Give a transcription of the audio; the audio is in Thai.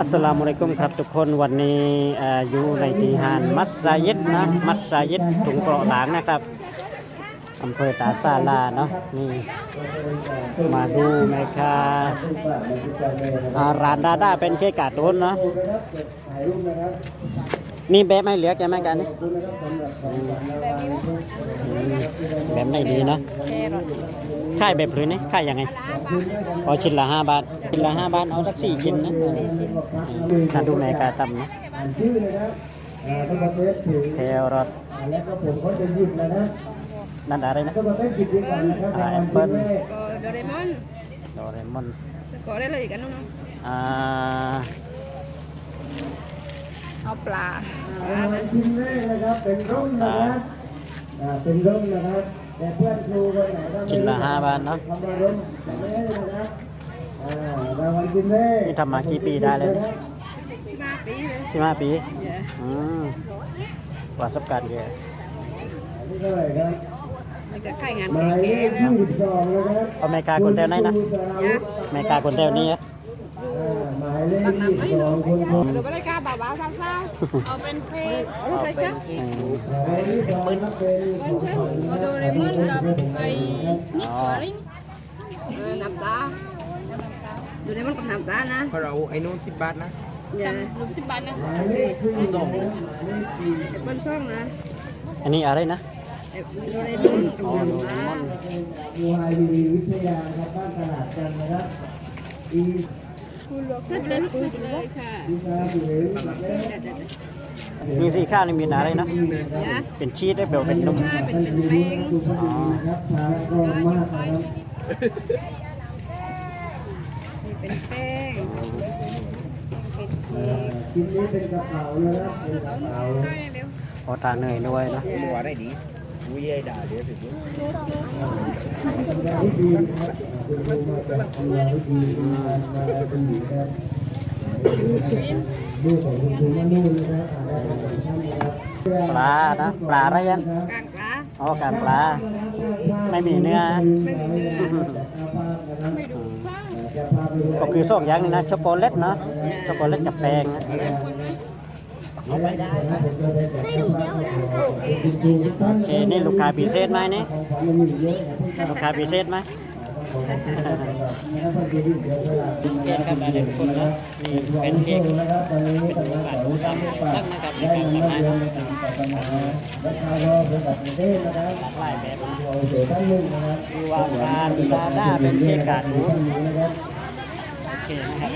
อัสลามุอะลัยกุมครับทุกคนวันนี้อยู่ในที่หานมัสยิดนะมัสยิดถุงเกราะหลางนะครับอำเภอตาซาลาเนาะนี่มาดูแม่ค้าอ่าร้านดาด้าเป็นเคกกาตูนเนาะถ่ายรูปนะครับนี่แบบไม่เหลือแกไหมกันนี่ดูนะครับสำหรับของขวัญรางวัลอืมแบบไม่ดีเนาะ ค่ายแบบหรือนี่ค่ายยังไงอ๋อชิ้นละห้าบาทชิ้นละห้าบาทเอาสักสี่ชิ้นนะถ้าดูแม่ค้าทำนะอ่านชื่อนะครับอ่าต้องมาเทสถึงแครอทอ่าแล้วก็ผมก็จะหยิบแล้วนะนั่นอะไรนะก็มาเต้นกิจกรรมนะครับอ่าในวันแอปเปิ้ที่ลแรก Có Doraemon, โดเรมอน có đây là gì cả không? อ่า Ốc là รางวัลชิ้นแรกนะครับเป็นร่มนะครับอ่าเป็นร่มนะครับ แต่เพื่อนครูคนไหนก็ไม่ชิ้นละห้าบาทเนาะคำว่าร่มแต่ไม่ได้นะครับอ่ารางวัลชิ้นแรกนี่ทำมากี่ปีได้เลย Sima tí đấy. สิบห้าปี Dạ. อืมประสบการณ์เยอะอันนี้เท่าไหร่ครับ Mấy cái khay ngàn หมายเล kẻ ข kẻ ยี่ nữa. สิบสองนะครับเอาแม่กาคนเดียวไหนนะคุณครูสราวุธแม่กาคนเดียวนี่อะ อ่าหมายเลขยี่สิบสองคุณครู Rồi có đây ca bảo báo sao sao? Ở bên khe. Ở bên khe khác. อืมหมายเลขสองครับเป็นขอนะครับ Doraemon กับไอ้นิดอ๋อหัวลิง Ờ, nằm ta. Doraemon còn nằm ta nè. เพราะเราไอ้นู้นสิบบาทนะ Dạ. ลูกที่บ้านนะหมายเลขสี่นะครับหมายเลขสี่ Bên son nè. อันนี้อะไรนะ Doraemon còn nằm ta. มูไฮดีวิทยาครับบ้านตลาดกันนะครับ อี Xếp lên cùi เลยค่ะที่มาอยู่ใน Dạ, dạ, dạ. มีสีข้าวนี่มีอะไรนะ เป็นชีสได้เปล่าเป็นนม Hai ท่าน bên ผู้ bên รู้ bên. สุภาพดีนะครับชาก็มากนะครับ Bên phen. เอ่อชิ้นนี้เป็นกระเป๋านะครับเป็นกระเป๋าพอทาเหนื่อยด้วยนะรู้ว่าได้ดีวุ้ยไอ้ด่าเดี๋ยวสิ ทำงานะครับคุณครูมาจากทำงานที่ดีมามาดีนะครับดูของคุณครูมานู่นนะครับอ่างปลานะปลาอะไรยัน Càng cá. อ๋อกางปลา ไม่มีเนื้อก็คือสองอย่างนี้นะช็อกโกแลตนะช็อกโกแลตกับแป้งนะโอเคนี่ลูกค้าพิเศษไหมนี่ลูกค้าพิเศษไหม เค้กครับอะไรทุกคนนะนี่เป็นเค้กเป็นรูปแบบผู้ทำสักนะครับในการทำงานหลากหลายแบบนะชื่อว่ารานดาด้าเป็นเค้กกาดหมูโอเคนะครับ